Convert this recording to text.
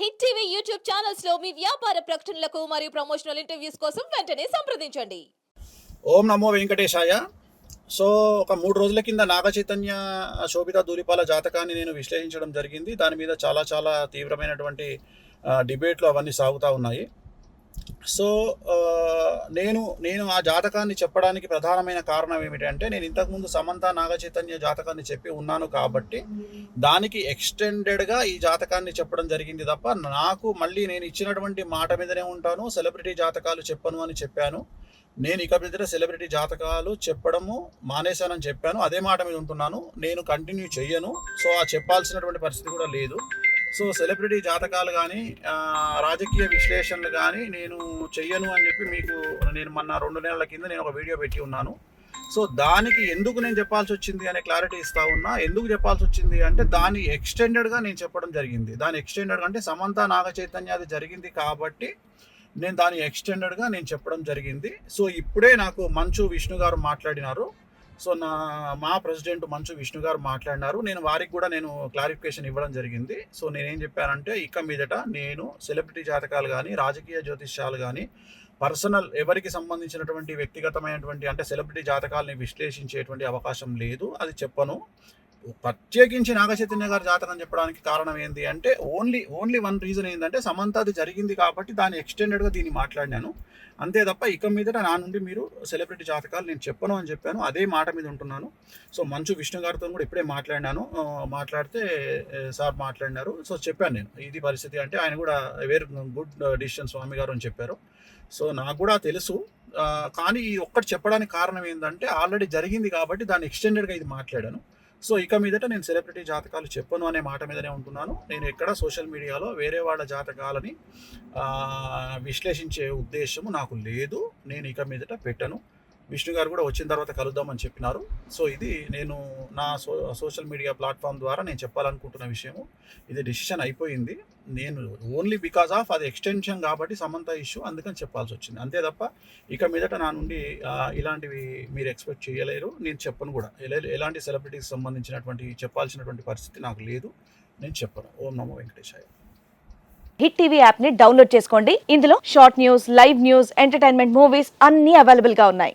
Hit TV YouTube ఛానల్స్లో మీ వ్యాపార ప్రకటనలకు మరియు ప్రమోషనల్ ఇంటర్వ్యూస్ కోసం వెంటనే సంప్రదించండి. ఓం నమో వెంకటేశాయ. సో ఒక మూడు రోజుల కింద నాగ చైతన్య శోభిత దూలిపాల జాతకాన్ని నేను విశ్లేషించడం జరిగింది. దాని మీద చాలా చాలా తీవ్రమైనటువంటి డిబేట్లు అవన్నీ సాగుతూ ఉన్నాయి. సో నేను నేను ఆ జాతకాన్ని చెప్పడానికి ప్రధానమైన కారణం ఏమిటంటే నేను ఇంతకుముందు సమంత నాగచైతన్య జాతకాన్ని చెప్పి ఉన్నాను కాబట్టి దానికి ఎక్స్టెండెడ్గా ఈ జాతకాన్ని చెప్పడం జరిగింది తప్ప నాకు మళ్ళీ నేను ఇచ్చినటువంటి మాట మీదనే ఉంటాను సెలబ్రిటీ జాతకాలు చెప్పను అని చెప్పాను. నేను ఇక మీద సెలబ్రిటీ జాతకాలు చెప్పడము మానేశానని చెప్పాను అదే మాట మీద ఉంటున్నాను నేను కంటిన్యూ చెయ్యను సో ఆ చెప్పాల్సినటువంటి పరిస్థితి కూడా లేదు. సో సెలబ్రిటీ జాతకాలు కానీ రాజకీయ విశ్లేషణలు కానీ నేను చెయ్యను అని చెప్పి మీకు నేను మొన్న రెండు నెలల కింద నేను ఒక వీడియో పెట్టి ఉన్నాను. సో దానికి ఎందుకు నేను చెప్పాల్సి వచ్చింది అనే క్లారిటీ ఇస్తా ఉన్నా. ఎందుకు చెప్పాల్సి వచ్చింది అంటే దాని ఎక్స్టెండెడ్గా నేను చెప్పడం జరిగింది. దాని ఎక్స్టెండెడ్ అంటే సమంత నాగ చైతన్య అది జరిగింది కాబట్టి నేను దాని ఎక్స్టెండెడ్గా నేను చెప్పడం జరిగింది. సో ఇప్పుడే నాకు మంచు విష్ణు గారు మాట్లాడినారు. సో నా మా ప్రెసిడెంట్ మంచు విష్ణు గారు మాట్లాడినారు. నేను వారికి కూడా నేను క్లారిఫికేషన్ ఇవ్వడం జరిగింది. సో నేనేం చెప్పానంటే ఇక మీదట నేను సెలబ్రిటీ జాతకాలు కానీ రాజకీయ జ్యోతిష్యాలు కానీ పర్సనల్ ఎవరికి సంబంధించినటువంటి వ్యక్తిగతమైనటువంటి అంటే సెలబ్రిటీ జాతకాలని విశ్లేషించేటువంటి అవకాశం లేదు. అది చెప్పను. ప్రత్యేకించి నాగచైతన్య గారి జాతకం చెప్పడానికి కారణం ఏంటి అంటే ఓన్లీ ఓన్లీ వన్ రీజన్ ఏంటంటే సమంత అది జరిగింది కాబట్టి దాన్ని ఎక్స్టెండెడ్గా దీన్ని మాట్లాడినాను. అంతే తప్ప ఇక మీదట నా నుండి మీరు సెలబ్రిటీ జాతకాలు నేను చెప్పను అని చెప్పాను. అదే మాట మీద ఉంటున్నాను. సో మంచు విష్ణు గారితో కూడా ఇప్పుడే మాట్లాడినాను. మాట్లాడితే సార్ మాట్లాడినారు. సో చెప్పాను నేను. ఇది పరిస్థితి అంటే ఆయన కూడా వేరు గుడ్ డిసిషన్ స్వామి గారు అని చెప్పారు. సో నాకు కూడా తెలుసు. కానీ ఈ ఒక్కటి చెప్పడానికి కారణం ఏంటంటే ఆల్రెడీ జరిగింది కాబట్టి దాన్ని ఎక్స్టెండెడ్గా ఇది మాట్లాడాను. సో ఇక మీదట నేను సెలబ్రిటీ జాతకాలు చెప్పను అనే మాట మీదనే ఉంటున్నాను. నేను ఎక్కడ సోషల్ మీడియాలో వేరే వాళ్ళ జాతకాలని విశ్లేషించే ఉద్దేశము నాకు లేదు. నేను ఇక మీదట పెట్టను. విష్ణు గారు కూడా వచ్చిన తర్వాత కలుద్దామని చెప్పినారు. సో ఇది నేను నా సో సోషల్ మీడియా ప్లాట్ఫామ్ ద్వారా నేను చెప్పాలనుకుంటున్న విషయము. ఇది డిసిషన్ అయిపోయింది. నేను ఓన్లీ బికాజ్ ఆఫ్ అది ఎక్స్టెన్షన్ కాబట్టి సమంత ఇష్యూ అందుకని చెప్పాల్సి వచ్చింది. అంతే తప్ప ఇక మీదట నా నుండి ఇలాంటివి మీరు ఎక్స్పెక్ట్ చేయలేరు. నేను చెప్పను కూడా. ఎలాంటి సెలబ్రిటీకి సంబంధించినటువంటి చెప్పాల్సినటువంటి పరిస్థితి నాకు లేదు. నేను చెప్పను. ఓం నమో వెంకటేశాయ. హిట్ టీవీ యాప్ని డౌన్లోడ్ చేసుకోండి. ఇందులో short news live news entertainment movies అన్ని అవైలబుల్గా ఉన్నాయి.